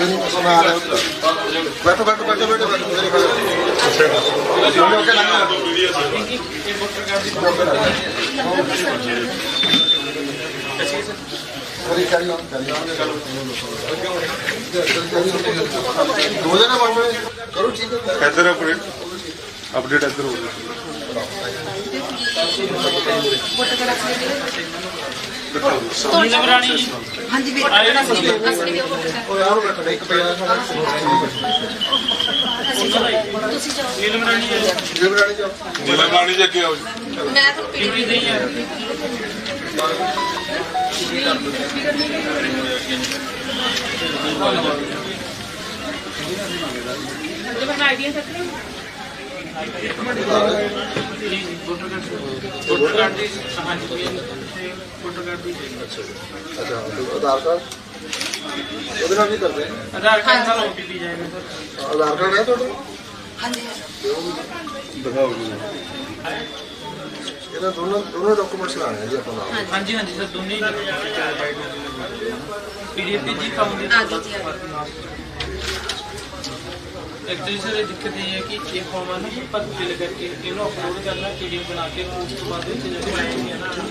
ਕੋਈ ਨਹੀਂ ਪਸੰਦ ਆ ਰਿਹਾ। ਬੈਠੋ ਬੈਠੋ ਬੈਠੋ ਬੈਠੋ ਬੈਠੋ ਮੇਰੇ ਕੋਲ ਅੱਛਾ ਓਕੇ ਲੰਘ ਕਰੀ ਕਰੀ on, ਕਰੀ on, ਚਲੋ ਦੋ ਜਣੇ ਗਏ ਕਰੋ ਠੀਕ ਹੈ ਇੱਧਰ ਅਪਡੇਟ ਅਪਡੇਟ ਇੱਧਰ ਹੋ ਗਿਆ ਹਾਂਜੀ ਵੀ ਅਸਲੀ ਵੀ ਤੁਸੀਂ ਜਾਓ ਜਿਬਰਾਣੀ ਜਾਓ ਨੀਲਾ ਅੱਗੇ ਆਓ ਜੀ ਮੈਂ ਤਾਂ ਪੀੜੀ ਨਹੀਂ ਹੈ ਅੱਛਾ ਤੇ ਆਧਾਰ ਕਾਰਡ ਉਹਦੇ ਨਾਲ ਵੀ ਕਰਦੇ ਆ? ਆਧਾਰ ਕਾਰਡ ਨਾਲ ਓਟੀਪੀ ਜਾਏਗਾ ਸਰ ਆਧਾਰ ਕਾਰਡ ਹੈ ਤੁਹਾਡਾ ਹਾਂਜੀ ਦਿਖਾਓ ਜੀ ਇਹਨਾਂ ਦੋਨੋਂ ਦੋਨੋਂ ਡਾਕੂਮੈਂਟਸ ਲਾਣੇ ਆ ਜੀ ਆਪਾਂ ਨਾਲ ਹਾਂਜੀ ਹਾਂਜੀ ਸਰ ਦੋਨੇ ਹੀ ਪੀਡੀਐਫ ਜੀ ਕੰਮ ਦੇ ਆ ਗਈ ਜੀ, ਆ ਐਕਚੁਅਲੀ ਸਰ ਇਹ ਦਿੱਕਤ ਇਹ ਹੈ ਕਿ ਇਹ ਫਾਰਮ ਆ ਨਾ ਪਰ ਫਿਲ ਕਰਕੇ ਇਹਨੂੰ ਅਪਲੋਡ ਕਰਨਾ ਪੀਡੀਐਫ ਬਣਾ ਕੇ ਉਸ ਤੋਂ ਬਾਅਦ ਵਿੱਚ ਜਦੋਂ ਹੈ ਨਾ।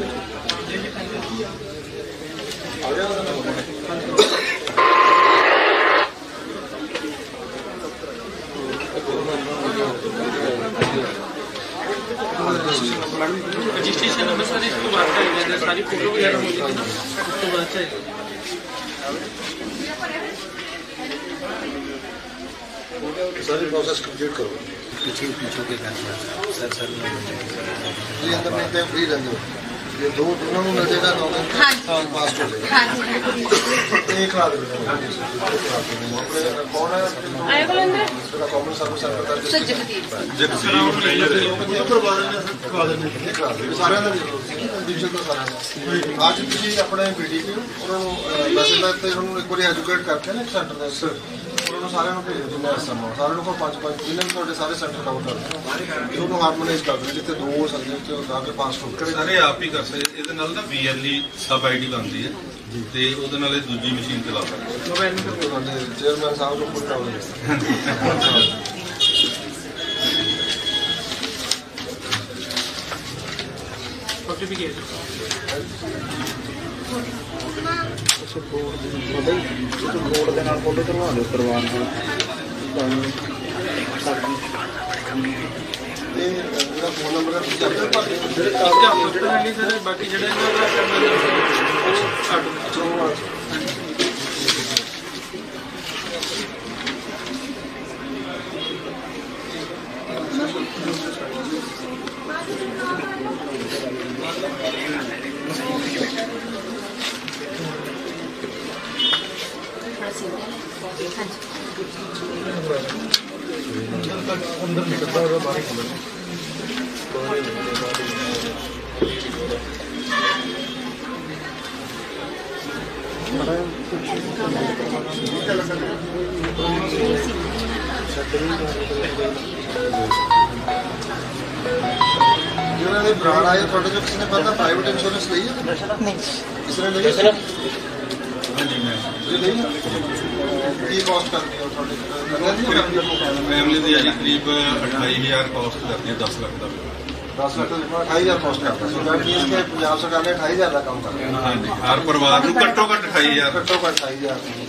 ਹੋ। ਇਹ ਦੋ ਦੋਨਾਂ ਨੂੰ ਜਾਏਗਾ ਨੌਕਰੀ ਹਾਂਜੀ। ਪਾਸ ਹੋ ਜਾਏਗਾ ਹਾਂਜੀ ਇਹ ਖਿਲਾ ਦੇ ਆਪਣੇ ਕੌਣ ਹੈ? ਆਏ ਕੋਲ ਅੰਦਰ? ਜਿਹੜਾ ਕਾਮਨ ਸਰਵਿਸ ਸੈਂਟਰ ਦਾ ਸਰ ਜਗਦੀਪ ਸਾਰਿਆਂ ਦਾ ਡਿਵੀਜ਼ਨ ਤੋਂ ਸਾਰਿਆਂ ਦਾ। ਅੱਜ ਤੁਸੀਂ ਆਪਣੇ ਬੀਡੀਪੀ ਉਹਨਾਂ ਨੂੰ ਵੈਸੇ ਤਾਂ ਇੱਥੇ ਉਹਨੂੰ ਇੱਕ ਵਾਰੀ ਐਜੂਕੇਟ ਕਰਕੇ ਨਾ ਸੈਂਟਰ ਦੇ ਸਰ ਨੂੰ ਸਾਰਿਆਂ ਨੂੰ ਭੇਜ ਦਿਓ ਜਿੰਨਾ ਸਮਾਂ ਸਾਰਿਆਂ ਨੂੰ ਕੋਈ ਪੰਜ ਪੰਜ ਜਿੰਨੇ ਵੀ ਤੁਹਾਡੇ ਸਾਰੇ ਸੈਂਟਰ ਕਵਰ ਕਰਦੇ ਨੇ ਉਹਨੂੰ ਹਾਰਮੋਨਾਈਜ਼ ਕਰ ਦਿਓ ਜਿੱਥੇ ਦੋ ਸਬਜੈਕਟ ਲਾ ਕੇ ਪਾਸ ਹੋ ਗਏ ਸਾਰੇ ਆਪ ਹੀ ਕਰ ਸਕਦੇ ਇਹਦੇ ਨਾਲ ਨਾ ਬੀਐਲਈ ਸਬ ਆਈਡੀ ਬਣਦੀ ਹੈ। ਤੇ ਉਹਦੇ ਨਾਲ ਇਹ ਦੂਜੀ ਮਸ਼ੀਨ ਚਲਾ ਸਕਦੇ ਮੋਬਾਈਲ ਨੂੰ ਤੁਹਾਡੇ ਚੇਅਰਮੈਨ ਸਾਹਿਬ ਨੂੰ ਪੁੱਛਣਾ ਹੋਵੇ ਓਟੀਪੀ ਗਿਆ ਜੀ ਤੇ ਜਿਹੜਾ ਫੋਨ ਨੰਬਰ ਹੈ ਤੁਸੀਂ ਆਪਣੇ ਭਰ ਦਿਓ। ਜਿਹੜੇ ਦਾ ਅਪਲੋਡ ਕਰਨੀ ਸਰ ਬਾਕੀ ਜਿਹੜਾ ਇਹਨਾਂ ਦਾ ਕਰਨਾ ਉਹ ਬਰਾੜ ਆਏ ਤੁਹਾਡੇ ਚੋਂ ਕਿਸੇ ਨੇ ਪਹਿਲਾਂ ਪ੍ਰਾਈਵੇਟ ਇੰਸ਼ੋਰੈਂਸ ਲਈ ਹੈ ਨਹੀਂ ਕਿਸੇ ਨੇ ਲਈ ਹੈ ਹਾਂਜੀ ਮੈਂ? ਕੀ ਕਾਸਟ ਕਰਦੀ ਹੈ ਤੁਹਾਡੇ ਕਰਦੀ ਫੈਮਿਲੀ ਦੀ ਅਜੀ ਕਰੀਬ 28000 ਕਾਸਟ ਕਰਦੀ ਹੈ 10 ਲੱਖ ਦਾ। 10 ਲੱਖ ਤੋਂ 28000 ਕਾਸਟ ਕਰਦਾ। ਸੋ ਦੈਟ ਮੀਨਸ ਕਿ ਪੰਜਾਬ ਸਰਕਾਰ ਨੇ 28000 ਦਾ ਕੰਮ ਕਰਨਾ। ਹਾਂਜੀ ਹਰ ਪਰਿਵਾਰ ਨੂੰ ਘੱਟੋ ਘੱਟ 28000 ਘੱਟੋ ਘੱਟ 28000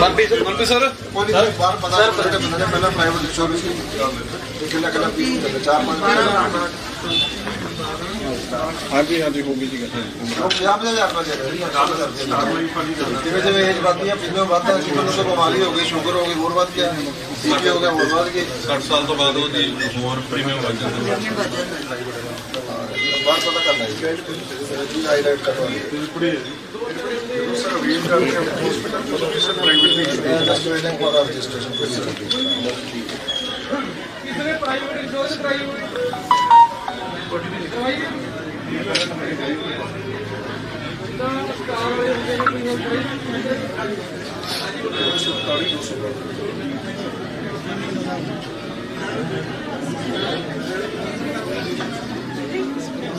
ਮਰਜ਼ੀ ਸਰ ਮਰਜ਼ੀ ਸਰ। ਕੋਈ ਨਹੀਂ ਬਾਹਰ ਪਤਾ ਕਰ ਜਿਹੜੇ ਬੰਦੇ ਨੇ ਪਹਿਲਾਂ ਪ੍ਰਾਈਵੇਟ ਇੰਸ਼ੋਰੈਂਸ ਨਹੀਂ ਕੀਤਾ ਤੇ ਕਿੰਨਾ ਕਿੰਨਾ ਫੀਸ ਦਿੰਦੇ ਚਾਰ ਪੰਜ ਹਾਂਜੀ ਹਾਂਜੀ ਹੋ ਗਈ ਜੀ ਗੱਲ। ਉਹ 50 ਹਜ਼ਾਰ ਰੁਪਏ ਦੇ ਰਹੀ ਹੈ ਜਿਵੇਂ ਜਿਵੇਂ ਏਜ ਵੱਧਦੀ ਹੈ ਪ੍ਰੀਮੀਅਮ ਵੱਧਦਾ ਹੈ ਕਿਸੇ ਨੂੰ ਤਾਂ ਬਿਮਾਰੀ ਹੋ ਗਈ ਸ਼ੂਗਰ ਹੋ ਗਈ ਹੋਰ ਵੱਧ ਗਿਆ ਬੀਪੀ ਹੋ ਗਿਆ ਹੋਰ ਵੱਧ ਗਈ 60 ਸਾਲ ਤੋਂ ਬਾਅਦ ਉਹਦੀ ਹੋਰ ਪ੍ਰੀਮੀਅਮ ਵੱਧ ਜਾਂਦਾ ਹੈ ਬਾਹਰ ਪਤਾ ਕਰਨਾ ਹੈ ਜੀ ਹਾਈਲਾਈਟ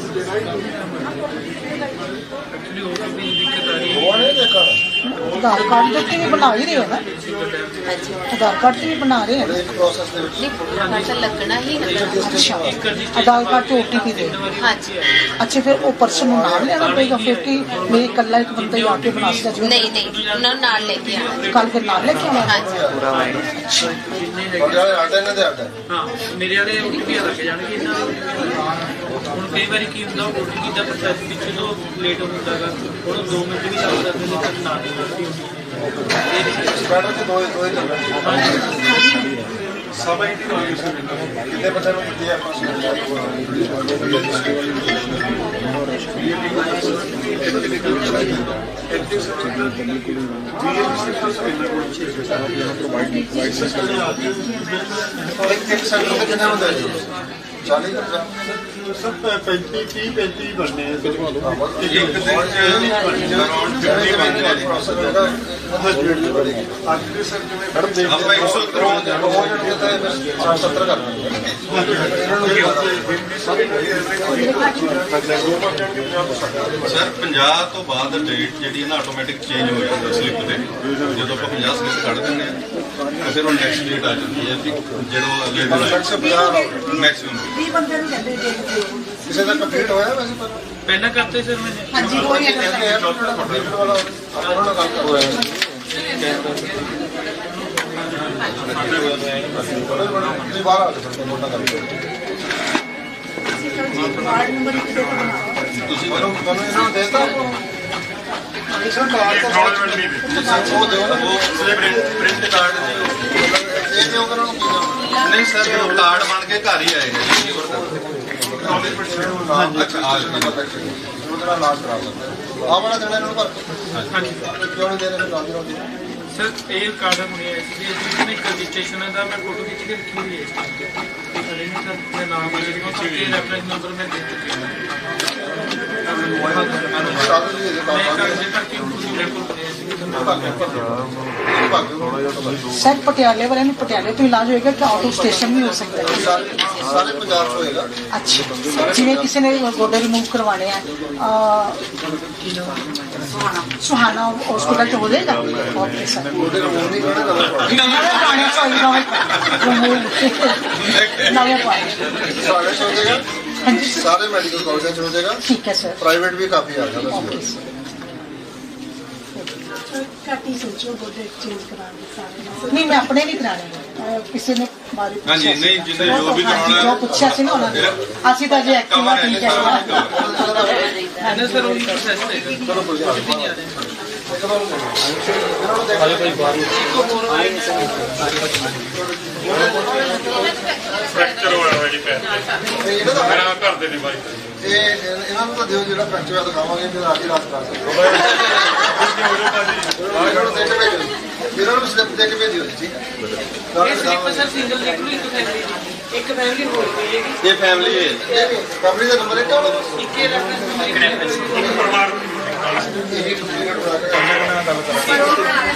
ਨਹੀਂ ਨਹੀਂ ਆਧਾਰ ਕਾਰਡ ਦੇ ਉੱਤੇ ਵੀ ਬਣਾ ਹੀ ਰਹੇ ਹੋ ਨਾ? ਆਧਾਰ ਕਾਰਡ ਤੇ ਵੀ ਬਣਾ ਰਹੇ ਹੋ? ਪ੍ਰੋਸੈਸ ਦੇ ਵਿੱਚ ਪਤਾ ਲੱਗਣਾ ਹੀ ਅੱਛਾ। ਆਧਾਰ ਕਾਰਡ ਤੇ ਓਟੀਪੀ ਦੇ ਹਾਂਜੀ। ਅੱਛਾ ਫਿਰ ਉਹ ਪਰਸਨ ਨੂੰ ਨਾਲ ਲੈਣਾ ਪਏਗਾ ਫਿਰ ਕਿ ਮੇਰੇ ਇਕੱਲਾ ਇੱਕ ਬੰਦਾ ਹੀ ਆ ਕੇ ਬਣਾ ਸਕਦਾ ਜਿਵੇਂ ਨਹੀਂ ਨਹੀਂ ਉਹਨਾਂ ਨੂੰ ਨਾਲ ਲੈ ਕੇ ਆਣਾ ਕੱਲ ਫਿਰ ਨਾਲ ਲੈ ਕੇ ਆਵਾਂਗੇ ਹਾਂਜੀ। ਆਟਾ ਇਹਨਾਂ ਦੇ ਆਟਾ ਹਾਂ। ਮੇਰੇ ਵਾਲੇ ਓਟੀਪੀ ਲੱਗ ਜਾਣਗੇ ਇਹਨਾਂ ਨੂੰ। ਹੁਣ ਕਈ ਵਾਰੀ ਕੀ ਹੁੰਦਾ ਓਟੀਪੀ ਦਾ ਪ੍ਰੋਸੈਸ ਵਿੱਚ ਜਦੋਂ ਲੇਟ ਹੁੰਦਾਗਾ ਹੁਣ 2 ਮਿੰਟ ਵੀ ਲੱਗ ਜਾਂਦੇ ਨੇ ਤਾਂ ਨਾ ਦੇ ਸਭਾ ਦੀ ਨੋਟੀਫਿਕੇਸ਼ਨ ਕਿੰਨੇ ਪਰਸੈਂਟ ਨੂੰ ਦਿੱਤੀ ਆਪਾਂ ਸਰਕਾਰ ਨੂੰ? ਇੱਕ ਸੈਂਟਰ ਤੇ ਕਿੰਨਾ ਹੁੰਦਾ ਜੀ 40 ਪਰਸੈਂਟ ਸਰ ਜਿਵੇਂ ਤੋਂ ਬਾਅਦ ਡੇਟ ਜਿਹੜੀ ਨਾ ਆਟੋਮੈਟਿਕ ਚੇਂਜ ਹੋ ਜਾਂਦਾ ਸਲਿੱਪ ਤੇ। ਜਦੋਂ ਆਪਾਂ 50 ਸਲਿੱਪ ਕੱਢ ਦਿੰਦੇ ਆ ਫਿਰ ਉਹ ਨੈਕਸਟ ਡੇਟ ਆ ਜਾਂਦੀ ਹੈ ਜਦੋਂ ਅਗਲੇ ਦਿਨ ਮੈਕਸਿਮਮ 20 ਬੰਦੇ ਨੂੰ ਕਹਿੰਦੇ ਕਿਸੇ ਦਾ ਕੰਪਲੀਟ ਹੋਇਆ ਵੈਸੇ ਪਰ? ਪਹਿਲਾਂ ਕਰਤੇ ਸਰ ਮੈਨੇ ਹਾਂਜੀ ਕੋਈ ਕਹਿੰਦੇ ਆ ਤੁਹਾਡਾ ਕੰਪਲੀਟ ਵਾਲਾ ਆਪਾਂ ਉਹਨਾਂ ਨਾਲ ਗੱਲ ਕਰ। ਰਹੇ ਹਾਂ ਤੁਸੀਂ ਬਾਹਰ ਆ ਗੱਲ ਤੁਸੀਂ ਮੈਨੂੰ ਤੁਹਾਨੂੰ ਇਹਨਾਂ ਨੂੰ ਦੇਤਾ? ਕਿਸੇ ਕਾਰਡ ਤਾਂ ਉਹ ਦਿਓ ਨਾ। ਉਹ ਪ੍ਰਿੰਟ ਕਾਰਡ ਇਹ ਦਿਓ ਉਹਨਾਂ ਨੂੰ ਕੀ ਦਿਓ? ਨਹੀਂ ਸਰ ਉਹ ਕਾਰਡ ਬਣ ਕੇ ਘਰ ਹੀ ਆਏ ਨੇ ਹਾਂਜੀ। ਅੱਛਾ ਆ ਜਾਣਾ ਪਤਾ ਕਿ ਉਹਦਾ ਇਲਾਜ ਕਰਾ ਸਕਦੇ ਆ ਵਾਲਾ ਦੇਣਾ ਇਹਨਾਂ ਨੂੰ ਪਰ ਹਾਂਜੀ। ਕਿਉਂ ਨਹੀਂ ਦੇ ਰਹੇ ਗਾਂਧੀ ਰੋਟੀ ਸਰ ਇਹ ਕਾਰਡ ਹੋਣੀ ਹੈ ਸੀ ਇਸ ਵਿੱਚ ਰਜਿਸਟ੍ਰੇਸ਼ਨ ਦਾ ਮੈਂ ਫੋਟੋ ਖਿੱਚ ਕੇ ਰੱਖੀ ਹੋਈ ਹੈ ਨਹੀਂ ਸਰ ਮੈਂ ਨਾਮ ਆ ਜਿਹੜਾ ਕਿ ਰੈਫਰੈਂਸ ਨੰਬਰ ਮੈਂ ਦੇ ਚੁੱਕਿਆ ਹਾਂ। ਦੇ ਕੇ ਦੇ ਸਰ ਪਟਿਆਲੇ ਵਾਲਿਆਂ ਨੂੰ ਪਟਿਆਲੇ ਤੋਂ ਇਲਾਜ ਹੋਏਗਾ ਕਿ ਆਊਟ ਆਫ ਸਟੇਸ਼ਨ ਵੀ ਹੋ ਸਕਦਾ ਹੈ। ਸਾਰੇ ਸਾਰੇ ਪੰਜਾਬ ਚ ਹੋਏਗਾ ਅੱਛਾ ਜਿਵੇਂ ਕਿਸੇ ਨੇ ਗੋਡੇ ਰਿਮੂਵ ਕਰਵਾਣੇ ਆ ਅਹ, ਸੁਹਾਣਾ ਹਸਪੀਟਲ ਚ ਹੋ ਜਾਏਗਾ? ਓਕੇ ਸਰ ਉਹਦੇ ਨੂੰ ਨਹੀਂ ਕਹਿਣਾ ਨਵਾਂ ਪਾਉਣਾ। ਨਵੇਂ ਪਾਣੇ ਸੋਈ ਨਵੇਂ ਰਿਮੂਵ ਨਵੇਂ ਪਾਣੇ। ਸਾਰੇ ਚ ਹੋ ਜਾਏਗਾ। ਹਾਂਜੀ ਸਾਰੇ ਮੈਡੀਕਲ ਕਾਲਜਾਂ ਚ ਹੋ ਜਾਏਗਾ। ਠੀਕ ਹੈ ਸਰ ਪ੍ਰਾਈਵੇਟ ਵੀ ਕਾਫੀ ਆ ਜਾਣਾ ਓਕੇ ਸੀ ਸਰ ਘੱਟ ਹੀ ਸੋਚੋ ਗੋਡੇ ਚੇਂਜ ਕਰਾਉਣ ਦੇ ਸਾਰੇ ਨਹੀਂ ਮੈਂ ਆਪਣੇ ਵੀ ਕਰਾਣੇ ਨੇ ਅਹ ਕਿਸੇ ਨੇ ਬਾਰੇ ਪੁੱਛਿਆ ਹਾਂਜੀ। ਨਹੀਂ, ਜਿਹਨੇ ਜੋ ਵੀ ਹਾਂਜੀ, ਕਰਾਉਣਾ ਜੋ ਪੁੱਛਿਆ ਸੀ ਨਾ ਉਹਨਾਂ ਨੇ। ਅਸੀਂ ਤਾਂ ਜੇ ਐਕਟਿਵਾ ਠੀਕ ਹੈ ਨਾ ਸਰ ਉਹ ਪ੍ਰੋਸੈਸ ਤੇ ਚਲੋ ਕੋਈ ਗੱਲ ਵੀ ਨਹੀਂ। ਆ ਰਿਹਾ ਫ੍ਰੈਕਚਰ ਹੋਇਆ ਹੋਇਆ ਜੀ ਪੈਰ ਨਹੀਂ ਇਹਨਾਂ ਦਾ ਮੇਰਾ ਘਰ ਦੇ ਨਹੀਂ ਬਾਈ। ਇਹ ਇਹ- ਇਹਨਾਂ ਨੂੰ ਤਾਂ ਦਿਓ ਜਿਹੜਾ ਫੈਕਟਰੀ ਦਿਖਾਵਾਂਗੇ ਫਿਰ ਆ ਕੇ ਰਾਤ ਕਰ ਸਕਦੇ ਇਹਨਾਂ ਨੂੰ ਦੇ ਕੇ ਭੇਜੋ? ਇਹਨਾਂ ਨੂੰ ਸਲਿੱਪ ਦੇ ਕੇ ਭੇਜਿਓ ਜੀ। ਹੈ ਇਹ ਸਲਿੱਪ ਸਰ ਸਿੰਗਲ ਲਿਖ ਲਓ ਇੱਕ ਫੈਮਿਲੀ ਦੀ। ਇੱਕ ਫੈਮਿਲੀ ਹੋਰ ਹੋਏਗੀ ਇਹ ਫੈਮਿਲੀ ਹੈ ਕੰਪਨੀ ਦਾ ਨੰਬਰ ਇੱਕ ਆਉਣਾ ਇੱਕ ਹੀ। ਰੈਫਰੈਂਸ ਨੰਬਰ ਇੱਕ ਪਰਿਵਾਰ ਇਹ ਡੁਪਲੀਕੇਟ ਬਣਾ ਕੇ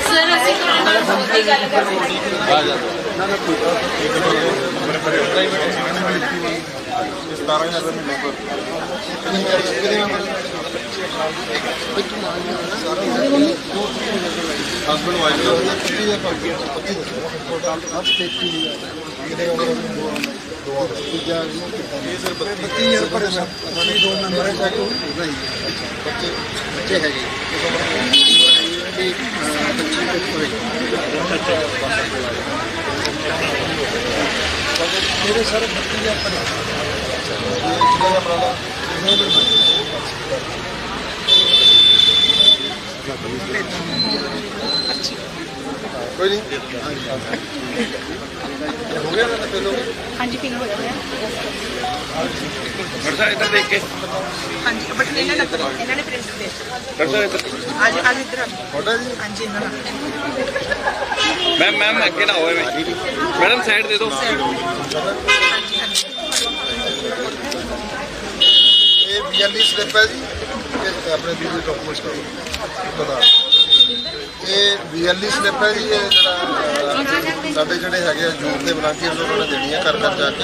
ਸਰ ਅਸੀਂ ਤੁਹਾਡੇ ਨਾਲ ਤੇ ਗੱਲ ਕਰ ਰਹੇ ਹਾਂ। 17000 ਰੁਪਏ ਮਹੀਨੇ ਪਰ ਕਿੰਨੀ ਕਰ ਕਿੰਨੇ ਨੰਬਰ ਹਸਬੰਡ ਵਾਈਫ ਦਾ ਪੱਚੀ ਦਾ ਪੰਜ ਪੱਚੀ ਟੋਟਲ ਅਪ 33 ਕਿਤੇ ਹੋ ਗਏ ਦੋ ਤੀਜਾ ਇਹ ਸਰ 32000 ਪਰ ਅਸੀਂ ਦੋ ਨੰਬਰ ਹੈ ਚਾਹੀਏ ਨਹੀਂ ਬੱਚੇ ਬੱਚੇ ਹੈਗੇ ਇਹ ਬੱਚੇ ਮੇਰੇ ਸਰ 32000 ਪਰ ਕੋਈ ਨਹੀਂ। ਹੋ ਗਿਆ ਨਾ ਪਹਿਲੋਂ ਹਾਂਜੀ ਪਿੰਗ ਹੋ ਗਿਆ। ਡਾਕਟਰ ਸਾਹਿਬ ਇੱਧਰ ਦੇਖ ਕੇ। ਹਾਂਜੀ ਬਟ ਇਹਨਾਂ ਨੇ ਇਹਨਾਂ ਨੇ ਪ੍ਰਿੰਟ ਦੇ ਡਾਕਟਰ ਸਾਹਿਬ ਇੱਧਰ। ਅੱਜ ਅੱਜ ਇੱਧਰ ਫੋਟੋ ਜੀ? ਹਾਂਜੀ ਇਹਨਾਂ ਨਾਲ ਮੈਮ ਮੈਮ ਅੱਗੇ ਨਾ ਹੋਵੇ ਮੈਡਮ ਸਾਈਡ ਦੇ ਦਿਓ। ਹਾਂਜੀ ਹਾਂਜੀ। ਇਹ ਬੀਐਲਈ ਸਲਿੱਪ ਹੈ ਜੀ। ਆਪਣੇ ਵੀਡੀਓ ਡਾਕੂਮੈਂਟ ਕਰੋ। ਪਤਾ ਇਹ ਬੀਐਲਈ ਸਲਿੱਪ ਹੈ ਜੀ, ਇਹ ਜਿਹੜਾ ਸਾਡੇ ਜਿਹੜੇ ਹੈਗੇ ਆ, ਜੂਨ ਦੇ ਵਲੰਟੀਅਰਸ ਉਹਨਾਂ ਨੇ ਦੇਣੀ ਹੈ ਘਰ ਘਰ ਜਾ ਕੇ।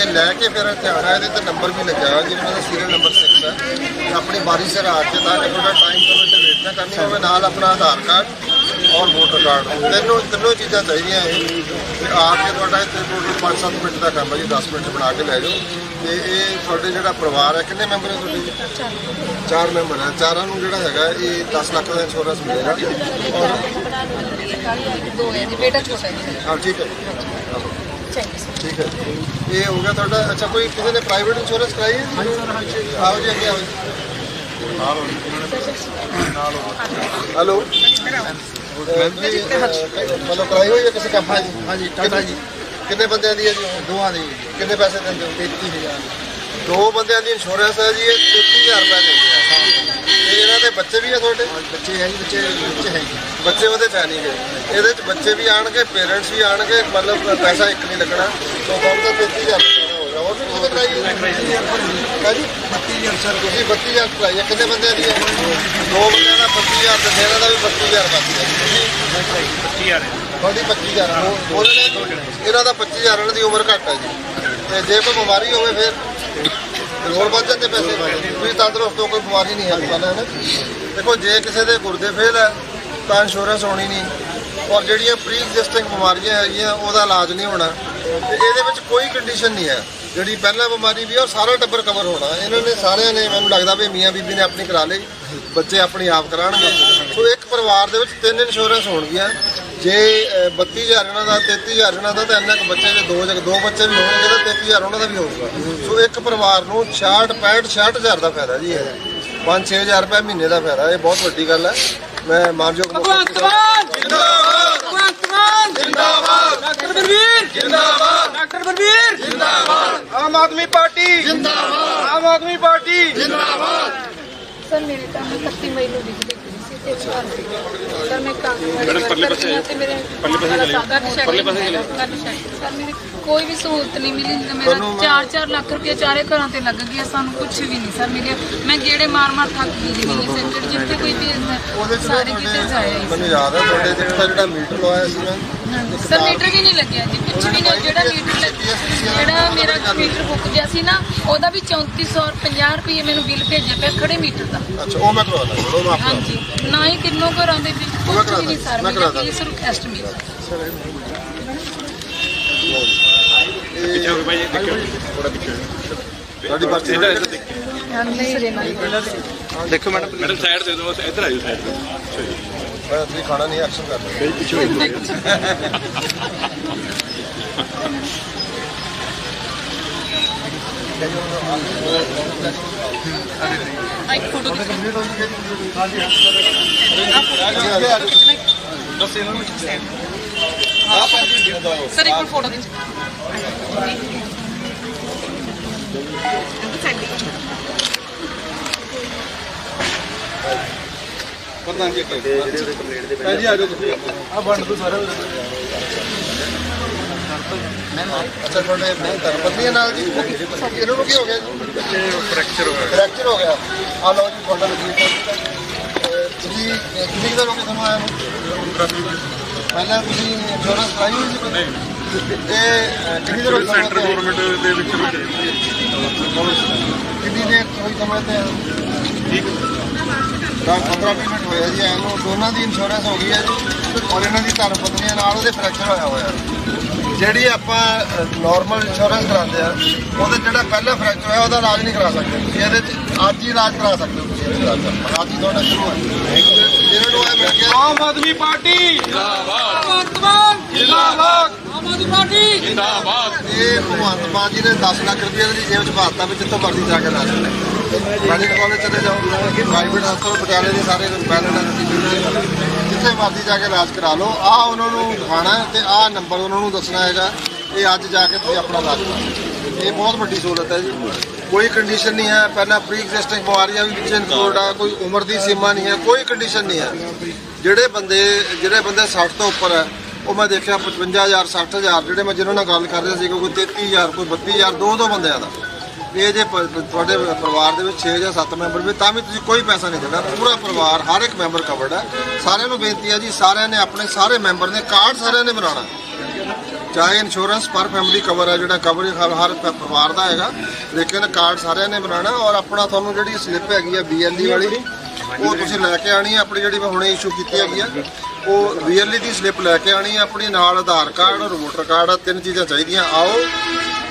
ਇਹ ਲੈ ਕੇ ਫਿਰ ਇੱਥੇ ਆਉਣਾ ਇਹਦੇ ਤੇ ਨੰਬਰ ਵੀ ਲੱਗਿਆ ਹੋਇਆ, ਜਿਹਨਾਂ ਦਾ ਸੀਰੀਅਲ ਨੰਬਰ 6 ਹੈ। ਆਪਣੀ ਬਾਰੀ ਸਿਰ ਆ ਕੇ ਤਾਂ ਕਿ ਤੁਹਾਡਾ ਟਾਈਮ ਤੋਂ ਤੇ ਵੇਟ ਨਾ ਕਰਨੀ ਹੋਵੇ, ਨਾਲ ਆਪਣਾ ਆਧਾਰ ਕਾਰਡ ਔਰ ਵੋਟਰ ਕਾਰਡ ਤਿੰਨੋਂ ਤਿੰਨੋਂ ਚੀਜ਼ਾਂ ਚਾਹੀਦੀਆਂ ਇਹ ਤੇ ਆ ਕੇ ਤੁਹਾਡਾ ਇੱਥੇ ਟੋਟਲ 5-7 ਮਿੰਟ ਦਾ ਕੰਮ ਹੈ ਜੀ 10 ਮਿੰਟ 'ਚ ਬਣਾ ਕੇ ਲੈ ਜਾਓ ਤੇ ਇਹ ਤੁਹਾਡੇ ਜਿਹੜਾ ਪਰਿਵਾਰ ਹੈ ਕਿੰਨੇ ਮੈਂਬਰ ਹੈ ਤੁਹਾਡੇ ਚਾਰ ਮੈਂਬਰ ਹੈ ਚਾਰਾਂ ਨੂੰ ਜਿਹੜਾ ਹੈਗਾ ਇਹ 10 ਲੱਖ ਦਾ ਇੰਸ਼ੋਰੈਂਸ ਮਿਲੇਗਾ ਔਰ ਦੋ ਹੈ ਜੀ ਬੇਟਾ ਛੋਟਾ ਹੈ ਹਾਂ ਠੀਕ ਹੈ ਠੀਕ ਹੈ ਇਹ ਹੋ ਗਿਆ ਤੁਹਾਡਾ ਅੱਛਾ ਕੋਈ ਕਿਸੇ ਨੇ ਪ੍ਰਾਈਵੇਟ ਇੰਸ਼ੋਰੈਂਸ ਕਰਾਈ ਹੈ ਜੀ ਆਓ ਜੀ ਅੱਗੇ ਆਓ ਜੀ ਹੈਲੋ ਮੈਮ ਜੀ ਮਤਲਬ ਕਰਾਈ ਹੋਈ ਹੈ ਕਿਸੇ ਕੰਪਨੀ ਦੀ? ਹਾਂਜੀ ਟਾਟਾ ਜੀ। ਕਿੰਨੇ ਬੰਦਿਆਂ ਦੀ ਹੈ ਜੀ? ਦੋਵਾਂ ਦੀ। ਕਿੰਨੇ ਪੈਸੇ ਦਿੰਦੇ ਹੋ? 33000 ਦੋ ਬੰਦਿਆਂ ਦੀ ਇੰਸ਼ੋਰੈਂਸ ਹੈ ਜੀ ਇਹ 33000 ਰੁਪਏ ਦਿੰਦੇ ਆ। ਤੇ ਇਹਨਾਂ ਦੇ ਬੱਚੇ ਵੀ ਆ ਤੁਹਾਡੇ? ਬੱਚੇ ਹੈ ਜੀ ਬੱਚੇ ਬੱਚੇ ਹੈ ਬੱਚੇ ਉਹਦੇ ਚ ਹੈ ਨਹੀਂ ਗੇ ਇਹਦੇ ਚ ਬੱਚੇ ਵੀ ਆਣਗੇ ਪੇਰੈਂਟਸ ਵੀ ਆਣਗੇ ਮਤਲਬ ਪੈਸਾ ਇੱਕ ਨਹੀਂ ਲੱਗਣਾ। ਤੋਂ ਕੰਮ ਤਾਂ 33000 ਰੁਪਏ ਦਾ ਹੋਗਾ ਹੋਰ ਵੀ ਜੀ 32000 ਸਰ ਤੁਸੀਂ 32000 ਕਰਾਈ ਹੈ। ਕਿੰਨੇ ਬੰਦਿਆਂ ਦੀ ਹੈ? ਦੋ ਬੰਦਿਆਂ ਦਾ 32000 ਤੇ ਮੇਰਾ ਦਾ ਵੀ 32000 ਬਾਕੀ ਹੈ ਜੀ। ਤੁਹਾਡੀ 25000 ਆ। ਉਹ- ਉਹਨਾਂ ਨੇ ਇਹਨਾਂ ਦਾ 25000 ਇਹਨਾਂ ਦੀ ਉਮਰ ਘੱਟ ਹੈ ਜੀ। ਤੇ ਜੇ ਕੋਈ ਬਿਮਾਰੀ ਹੋਵੇ ਫਿਰ ਹੋਰ ਵੱਧ ਜਾਂਦੇ ਪੈਸੇ। ਤੁਸੀਂ ਤੰਦਰੁਸਤ ਹੋ ਕੋਈ ਬਿਮਾਰੀ ਨਹੀਂ ਹੈ ਤੁਹਾਨੂੰ ਹੈ ਨਾ ਦੇਖੋ ਜੇ ਕਿਸੇ ਦੇ ਗੁਰਦੇ ਫੇਲ ਹੈ ਤਾਂ ਇੰਸ਼ੋਰੈਂਸ ਹੋਣੀ ਨਹੀਂ। ਔਰ ਜਿਹੜੀਆਂ ਪ੍ਰੀ ਐਗਜ਼ਿਸਟਿੰਗ ਬਿਮਾਰੀਆਂ ਹੈਗੀਆਂ ਉਹਦਾ ਇਲਾਜ ਨਹੀਂ ਹੋਣਾ। ਤੇ ਇਹਦੇ ਵਿੱਚ ਕੋਈ ਕੰਡੀਸ਼ਨ ਨਹੀਂ ਹੈ। ਜਿਹੜੀ ਪਹਿਲਾਂ ਬਿਮਾਰੀ ਵੀ ਆ ਉਹ ਸਾਰਾ ਟੱਬਰ ਕਵਰ ਹੋਣਾ। ਇਹਨਾਂ ਨੇ ਸਾਰਿਆਂ ਨੇ ਮੈਨੂੰ ਲੱਗਦਾ ਵੀ ਮੀਆਂ ਬੀਬੀ ਨੇ ਆਪਣੀ ਕਰਾ ਲਈ ਬੱਚੇ ਆਪਣੀ ਆਪ ਕਰਾਣਗੇ ਸੋ ਇੱਕ ਪਰਿਵਾਰ ਦੇ ਵਿੱਚ ਤਿੰਨ ਇੰਸ਼ੋਰੈਂਸ ਹੋਣਗੀਆਂ। ਜੇ ਅਹ, 32000 ਇਹਨਾਂ ਦਾ 33000 ਇਹਨਾਂ ਦਾ ਤਾਂ ਇੰਨਾ ਕੁ ਬੱਚੇ ਦੇ ਦੋ ਜਗ ਦੋ ਬੱਚੇ ਵੀ ਹੋਣਗੇ ਤਾਂ 33000 ਉਹਨਾਂ ਦਾ ਵੀ ਹੋਊਗਾ। ਸੋ ਇੱਕ ਪਰਿਵਾਰ ਨੂੰ 66 65 66000 ਦਾ ਫਾਇਦਾ ਜੀ ਇਹ। 5-6000 ਰੁਪਏ ਮਹੀਨੇ ਦਾ ਫਾਇਦਾ ਇਹ ਬਹੁਤ ਵੱਡੀ ਗੱਲ ਹੈ। ਮੈਂ ਮਾਨਯੋਗ ਭਗਵੰਤ ਮਾਨ! ਜਿੰਦਾਬਾਦ ਭਗਵੰਤ ਮਾਨ! ਜਿੰਦਾਬਾਦ। ਡਾਕਟਰ ਬਲਵੀਰ ਜਿੰਦਾਬਾਦ। ਡਾਕਟਰ ਬਲਵੀਰ ਜਿੰਦਾਬਾਦ। ਆਮ ਆਦਮੀ ਪਾਰਟੀ। ਜਿੰਦਾਬਾਦ। ਆਮ ਆਦਮੀ ਪਾਰਟੀ। ਸਰ ਮੇਰੇ ਕੰਮ 31 ਮਈ ਨੂੰ ਬਿਜਲੀ ਗਈ ਸੀ ਤੇ ਸਰ ਮੈਂ ਕੰਮ ਮੈਡਮ ਪਰਲੇ ਪਾਸੇ ਤੇ ਮੇਰੇ ਪਰਲੇ ਪਾਸੇ ਪਰਲੇ ਪਾਸੇ ਸਰ ਮੇਰੀ ਕੋਈ ਵੀ ਸਹੂਲਤ ਨਹੀਂ ਮਿਲੀ। ਮੇਰਾ 4-4 ਲੱਖ ਰੁਪਏ ਚਾਰੇ ਘਰਾਂ ਤੇ ਲੱਗ ਗਿਆ ਸਾਨੂੰ ਕੁਝ ਵੀ ਨਹੀਂ ਸਰ ਮਿਲਿਆ। ਮੈਂ ਗੇੜੇ ਮਾਰ ਮਾਰ ਥੱਕ ਗਈ ਜੀ ਸੈਂਟਰ ਜਿੱਥੇ ਕੋਈ ਭੇਜਦਾ ਸਾਰੇ ਕਿਤੇ ਜਾਏ ਮੈਨੂੰ ਯਾਦ ਹੈ ਤੁਹਾਡੇ ਉੱਥੇ ਜਿਹੜਾ ਮੀਟਰ ਲਵਾਇਆ ਸੀ ਮੈਂ ਸਰ ਮੀਟਰ ਵੀ ਨਹੀਂ ਲੱਗਿਆ ਜੀ ਕੁਝ ਵੀ ਨਹੀਂ ਜਿਹੜਾ ਮੀਟਰ ਲੱਗ- ਜਿਹੜਾ ਮੇਰਾ ਮੀਟਰ ਮੁੱਕ ਗਿਆ ਸੀ ਨਾ ਉਹਦਾ ਵੀ 3450 ਰੁਪਏ ਮੈਨੂੰ ਬਿੱਲ ਭੇਜਿਆ ਪਿਆ ਖੜੇ ਮੀਟਰ ਦਾ। ਅੱਛਾ ਉਹ ਮੈਂ ਕਰਵਾ ਦਾਂਗਾ ਉਹ ਮੈਂ ਹਾਂਜੀ। ਨਾ ਹੀ ਕਿੰਨੋਂ ਘਰਾਂ ਦੇ ਵਿੱਚ ਮੈਂ ਕੁਝ ਵੀ ਨਹੀਂ ਸਰ ਮੈਂ ਮੇਰਾ ਕਰਾ ਪਲੀਜ਼ ਰਿਕਵੈਸਟ ਮੇਰੀ ਸਾਡੀ ਪਰਚੀ ਦੇਖੋ ਮੈਡਮ ਮੈਡਮ ਸਾਈਡ ਦੇ ਦਿਓ ਇੱਧਰ ਆਇਓ ਸਾਈਡ ਤੇ ਮੈਂ ਤੁਸੀਂ ਖਾਣਾ ਨਹੀਂ ਐਕਸ਼ਨ ਕਰ ਇੱਕ ਫੋਟੋ ਸਰ ਇੱਕ ਫੋਟੋ ਖਿੱਚ। ਜੀ ਆ ਜਾਓ ਤੁਸੀਂ। ਆ ਵੰਡ ਦੋ ਸਾਰਾ। ਅੱਛਾ ਤੁਹਾਡੇ ਧਰਮਪਤਨੀ ਹੈ ਨਾਲ ਜੀ? ਇਹਨਾਂ ਨੂੰ ਕੀ ਹੋ ਗਿਆ ਜੀ? ਫ੍ਰੈਕਚਰ ਹੋਇਆ ਫ੍ਰੈਕਚਰ ਹੋ ਗਿਆ। ਆ ਲਓ ਜੀ ਤੁਹਾਡਾ ਰਜੀਟ ਤੁਸੀਂ ਅਹ, ਕਿੰਨੀ ਕੁ ਦੇਰ ਹੋ ਗਈ ਤੁਹਾਨੂੰ ਆਇਆ ਨੂੰ? ਪਹਿਲਾਂ ਤੁਸੀਂ ਇੰਸ਼ੋਰੈਂਸ ਕਰਾਈ ਹੋਈ ਸੀ? ਨਹੀਂ। ਇਹ ਗਈ ਤੁਹਾਨੂੰ ਸੈਂਟਰ? ਗਵਰਨਮੈਂਟ ਦੇ ਵਿੱਚ ਕਿੰਨੀ ਦੇਰ ਹੋਈ ਸਮੇਂ ਤੇ? ਠੀਕ। 15 ਮਿੰਟ ਹੋਇਆ ਜੀ ਐਨੂੰ ਦੋਨਾਂ ਦੀ ਇੰਸ਼ੋਰੈਂਸ ਹੋ ਗਈ ਹੈ ਜੀ ਔਰ ਇਹਨਾਂ ਦੀ ਧਰਮ ਪਤਨੀਆਂ ਨਾਲ ਉਹਦੇ ਫ੍ਰੈਕਚਰ ਹੋਇਆ ਹੋਇਆ। ਜਿਹੜੀ ਆਪਾਂ ਨਾਰਮਲ ਇੰਸ਼ੋਰੈਂਸ ਕਰਾਉਂਦੇ ਆ ਉਹਦੇ ਜਿਹੜਾ ਪਹਿਲਾ ਫ੍ਰੈਕਚਰ ਹੋਇਆ ਉਹਦਾ ਇਲਾਜ ਨਹੀਂ ਕਰਾ ਸਕਦੇ। ਇਹਦੇ ਚ ਅੱਜ ਹੀ ਇਲਾਜ ਕਰਾ ਸਕਦੇ ਹੋ ਤੁਸੀਂ ਦਾ ਅੱਜ ਹੀ ਤੁਹਾਡਾ ਸ਼ੁਰੂ ਹੈ ਜਿਹਨਾਂ ਨੂੰ ਇਹ ਮਿਲ ਗਿਆ ਆਮ ਆਦਮੀ ਪਾਰਟੀ ਇਹ ਭਗਵੰਤ ਮਾਨ ਜੀ ਨੇ 10 ਲੱਖ ਰੁਪਏ ਦੀ ਜੇਬ ਚ ਪਾਤਾ ਵੀ ਜਿੱਥੋਂ ਮਰਜ਼ੀ ਜਾ ਕੇ ਲਾ ਸਕਦਾ ਮੈਡੀਕਲ ਕਾਲਜ ਚਲੇ ਜਾਓ ਪ੍ਰਾਈਵੇਟ ਹਸਪਤਾਲ ਪਟਿਆਲੇ ਦੇ ਸਾਰੇ ਬੈਲੈਂਸ ਜਿੱਥੇ ਮਰਜ਼ੀ ਜਾ ਕੇ ਇਲਾਜ ਕਰਾ ਲਓ। ਆ ਉਹਨਾਂ ਨੂੰ ਦਿਖਾਣਾ ਤੇ ਆ ਨੰਬਰ ਉਹਨਾਂ ਨੂੰ ਦੱਸਣਾ ਹੈਗਾ। ਇਹ ਅੱਜ ਜਾ ਕੇ ਤੁਸੀਂ ਆਪਣਾ ਇਲਾਜ ਕਰਾਓ ਇਹ ਬਹੁਤ ਵੱਡੀ ਸਹੂਲਤ ਹੈ ਜੀ। ਕੋਈ ਕੰਡੀਸ਼ਨ ਨਹੀਂ ਹੈ। ਪਹਿਲਾਂ ਪ੍ਰੀ ਐਗਜ਼ਿਸਟਿੰਗ ਬਿਮਾਰੀਆਂ ਵੀ ਵਿੱਚ ਇਨਕਲੂਡ ਆ, ਕੋਈ ਉਮਰ ਦੀ ਸੀਮਾ ਨਹੀਂ ਹੈ, ਕੋਈ ਕੰਡੀਸ਼ਨ ਨਹੀਂ ਹੈ। ਜਿਹੜੇ ਬੰਦੇ ਜਿਹੜੇ ਬੰਦੇ 60 ਤੋਂ ਉੱਪਰ ਹੈ, ਉਹ ਮੈਂ ਦੇਖਿਆ 55000 60000 ਜਿਹੜੇ ਮੈਂ ਜਿਹਨਾਂ ਨਾਲ ਗੱਲ ਕਰ ਰਿਹਾ ਸੀ ਕੋਈ 33000 ਕੋਈ 32000 ਦੋ ਦੋ ਬੰਦਿਆਂ ਦਾ। ਇਹ ਜੇ ਪ- ਤੁਹਾਡੇ ਪਰਿਵਾਰ ਦੇ ਵਿੱਚ 6 ਜਾਂ 7 ਮੈਂਬਰ ਵੀ, ਤਾਂ ਵੀ ਤੁਸੀਂ ਕੋਈ ਪੈਸਾ ਨਹੀਂ ਦੇਣਾ। ਪੂਰਾ ਪਰਿਵਾਰ, ਹਰ ਇੱਕ ਮੈਂਬਰ ਕਵਰਡ ਹੈ। ਸਾਰਿਆਂ ਨੂੰ ਬੇਨਤੀ ਹੈ ਜੀ, ਸਾਰਿਆਂ ਨੇ ਆਪਣੇ ਸਾਰੇ ਮੈਂਬਰ ਨੇ ਕਾਰਡ ਸਾਰਿਆਂ ਨੇ ਬਣਾਉਣਾ। ਚਾਹੇ ਇੰਸ਼ੋਰੈਂਸ ਪਰ ਫੈਮਿਲੀ ਕਵਰ ਹੈ ਜਿਹੜਾ ਕਵਰ ਹਰ ਹਰ ਪ- ਪਰਿਵਾਰ ਦਾ ਹੈਗਾ। ਲੇਕਿਨ ਕਾਰਡ ਸਾਰਿਆਂ ਨੇ ਬਣਾਉਣਾ ਔਰ ਆਪਣਾ ਤੁਹਾਨੂੰ ਜਿਹੜੀ ਸਲਿੱਪ ਹੈਗੀ ਹੈ ਬੀਐਲਡੀ ਵਾਲੀ ਉਹ ਤੁਸੀਂ ਲੈ ਕੇ ਆਣੀ ਹੈ ਆਪਣੀ ਜਿਹੜੀ ਮੈਂ ਹੁਣੇ ਇਸ਼ੂ ਕੀਤੀ ਹੈਗੀ ਆ ਉਹ ਬੀਐਲਡੀ ਦੀ ਸਲਿੱਪ ਲੈ ਕੇ ਆਣੀ ਹੈ ਆਪਣੀ ਨਾਲ ਆਧਾਰ ਕਾਰਡ ਔਰ ਵੋਟਰ ਕਾਰਡ ਆ ਤਿੰਨ ਚੀਜ਼ਾਂ ਚਾਹੀਦੀਆਂ। ਆਓ